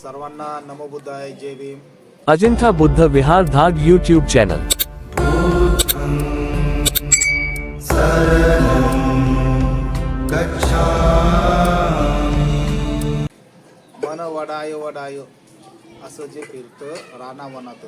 सर्वांना नमो बुद्धाय जय भीम. अजिंठा बुद्ध विहार धाग यूट्यूब चॅनल मन वडाय वडाय असं जे फिरतं राणा मनात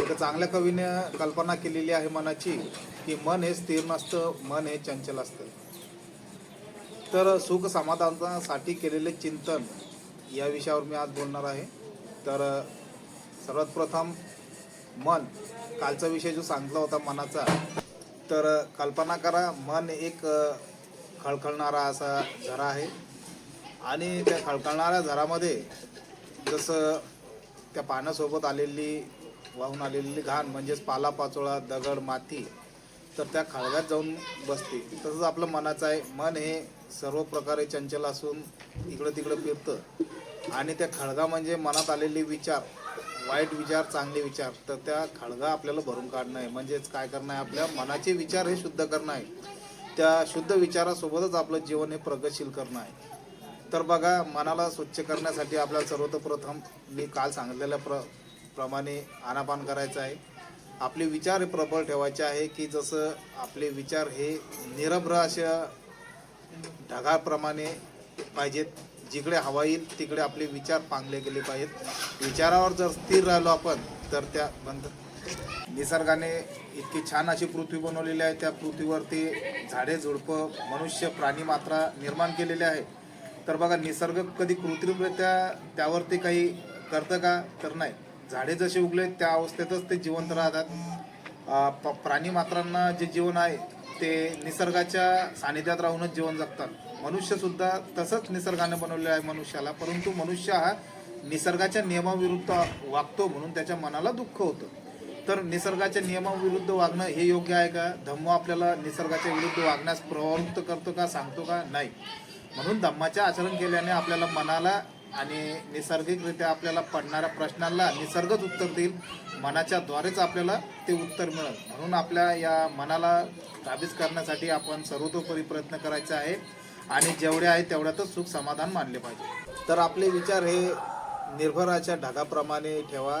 एका चांगल्या कवीने कल्पना केलेली आहे मनाची की मन हे स्थिर नसतं मन हे चंचल असतं. तर सुख समाधानासाठी केलेले चिंतन या विषयावर मी आज बोलणार आहे. तर सर्वात प्रथम मन कालचा विषय जो सांगितला होता मनाचा तर कल्पना करा मन एक खळखळणारा असा झरा आहे. आणि त्या खळखळणाऱ्या झरामध्ये जसं त्या पाण्यासोबत आलेली वाहून आलेली घाण म्हणजेच पालापाचोळा दगड माती तर त्या खळग्यात जाऊन बसते. तसंच आपलं मनाचं आहे मन हे सर्व प्रकारे चंचल असून इकडं तिकडं फिरतं आणि त्या खळगा म्हणजे मनात आलेले विचार वाईट विचार चांगले विचार तर त्या खळगा आपल्याला भरून काढणं आहे. म्हणजेच काय करणं आहे? आपल्या मनाचे विचार हे शुद्ध करणं आहे. त्या शुद्ध विचारासोबतच आपलं जीवन हे प्रगतशील करणं आहे. तर बघा मनाला स्वच्छ करण्यासाठी आपल्याला सर्वतोप्रथम मी काल सांगितलेल्या प्र प्रमाणे आनापान करायचं आहे. आपले विचार हे प्रबळ ठेवायचे आहे की जसं आपले विचार हे निरभ्र अशा ढगाप्रमाणे पाहिजेत जिकडे हवा येईल तिकडे आपले विचार पांगले गेले पाहिजेत. विचारावर जर स्थिर राहिलो आपण तर त्या बंद. निसर्गाने इतकी छान अशी पृथ्वी बनवलेली आहे. त्या पृथ्वीवरती झाडे झुडपं मनुष्य प्राणी मात्रा निर्माण केलेले आहे. तर बघा निसर्ग कधी कृत्रिमरित्या त्यावरती काही करतं का? तर नाही. झाडे जसे उगले त्या अवस्थेतच ते जिवंत राहतात. प- प्राणी मात्रांना जे जीवन आहे ते निसर्गाच्या सानिध्यात राहूनच जीवन जगतात. मनुष्य सुद्धा तसंच निसर्गाने बनवले आहे मनुष्याला परंतु मनुष्य हा निसर्गाच्या नियमाविरुद्ध वागतो म्हणून त्याच्या मनाला दुःख होतं. तर निसर्गाच्या नियमाविरुद्ध वागणं हे योग्य आहे का? धम्म आपल्याला निसर्गाच्या विरुद्ध वागण्यास प्रवृत्त करतो का सांगतो का? नाही. म्हणून धम्माचे आचरण केल्याने आपल्याला मनाला आणि नैसर्गिकरित्या आपल्याला पडणाऱ्या प्रश्नांना निसर्गच उत्तर देईल. मनाच्या द्वारेच आपल्याला ते उत्तर मिळेल. म्हणून आपल्या या मनाला काबीज करण्यासाठी आपण सर्वतोपरी प्रयत्न करायचा आहे. आणि जेवढे आहे तेवढ्यातच सुख समाधान मानले पाहिजे. तर आपले विचार हे निर्भराच्या ढगाप्रमाणे ठेवा.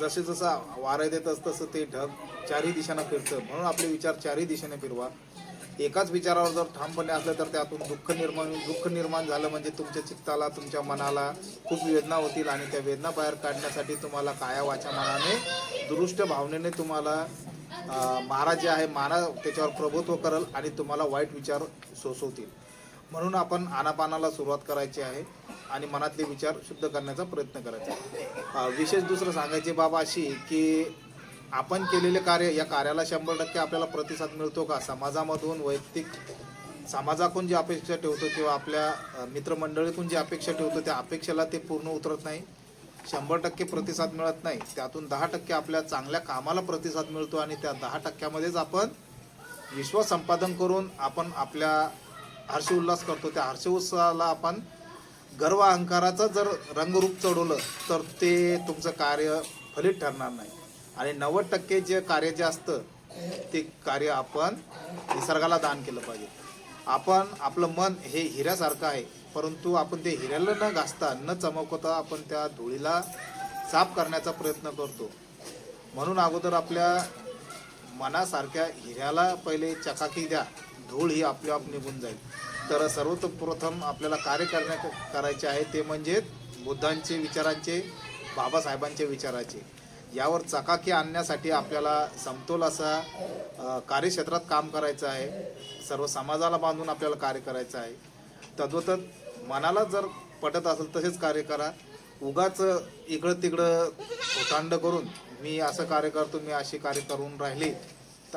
जसे जसं वारा देत तसं तसं ते ढग चारही दिशांना फिरतं. म्हणून आपले विचार चारही दिशेने फिरवा. एकाच विचारावर जर ठामपणे असलं तर त्यातून दुःख निर्माण दुःख निर्माण झालं म्हणजे तुमच्या चित्ताला तुमच्या मनाला खूप वेदना होतील आणि त्या वेदना बाहेर काढण्यासाठी तुम्हाला काया वाचा मनाने दुरुष्ट भावनेने तुम्हाला महाराज मारा जे आहे मारा त्याच्यावर प्रभुत्व करल आणि तुम्हाला वाईट विचार सोसवतील. म्हणून आपण आनापानाला सुरुवात करायची आहे आणि मनातले विचार शुद्ध करण्याचा प्रयत्न करायचा आहे. विशेष दुसरं सांगायची बाब अशी की आपण केलेले कार्य या कार्याला शंभर टक्के आपल्याला प्रतिसाद मिळतो का? समाजामधून वैयक्तिक समाजाकडून जी अपेक्षा ठेवतो किंवा आपल्या मित्रमंडळीतून जी अपेक्षा ठेवतो त्या अपेक्षेला ते पूर्ण उतरत नाही. शंभर टक्के प्रतिसाद मिळत नाही. त्यातून दहा टक्के आपल्या चांगल्या कामाला प्रतिसाद मिळतो आणि त्या दहा टक्क्यामध्येच आपण विश्व संपादन करून आपण आपल्या हर्षोल्हास करतो. त्या हर्ष उत्साहाला आपण गर्व अहंकाराचं जर रंगरूप चढवलं तर ते तुमचं कार्य फलित ठरणार नाही. आणि नव्वद टक्के जे कार्य जे असतं ते कार्य आपण निसर्गाला दान केलं पाहिजे. आपण आपलं मन हे हिऱ्यासारखं आहे परंतु आपण ते हिऱ्याला न घासता न चमकवता आपण त्या धुळीला साफ करण्याचा प्रयत्न करतो. म्हणून अगोदर आपल्या मनासारख्या हिऱ्याला पहिले चकाकी द्या. धूळ ही आपोआप निघून जाईल. तर सर्वप्रथम आपल्याला कार्य करण्या करायचे आहे ते म्हणजे बुद्धांचे विचारांचे बाबासाहेबांचे विचाराचे. यावर चकाकी आणण्यासाठी आपल्याला समतोल असा कार्यक्षेत्रात काम करायचं आहे. सर्व समाजाला बांधून आपल्याला कार्य करायचं आहे. तद्वतच मनाला जर पटत असेल तसेच कार्य करा. उगाच इकडं तिकडं खोतांड करून मी असं कार्य करतो मी अशी कार्य करून राहिले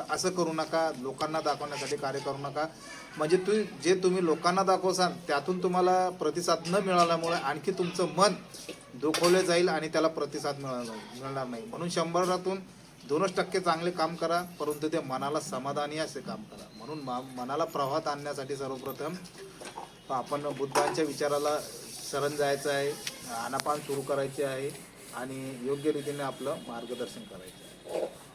तर असं करू नका लोकांना दाखवण्यासाठी कार्य करू नका. म्हणजे तुम्ही जे तुम्ही लोकांना दाखवसाल त्यातून तुम्हाला प्रतिसाद न मिळाल्यामुळे आणखी तुमचं मन दुखवले जाईल आणि त्याला प्रतिसाद मिळणार नाही मिळणार नाही. म्हणून शंभरातून दोनच टक्के चांगले काम करा परंतु ते मनाला समाधानी असे काम करा. म्हणून मनाला प्रवाहात आणण्यासाठी सर्वप्रथम आपण बुद्धांच्या विचाराला शरण जायचं आहे आनापान सुरू करायचे आहे आणि योग्य रीतीने आपलं मार्गदर्शन करायचं आहे.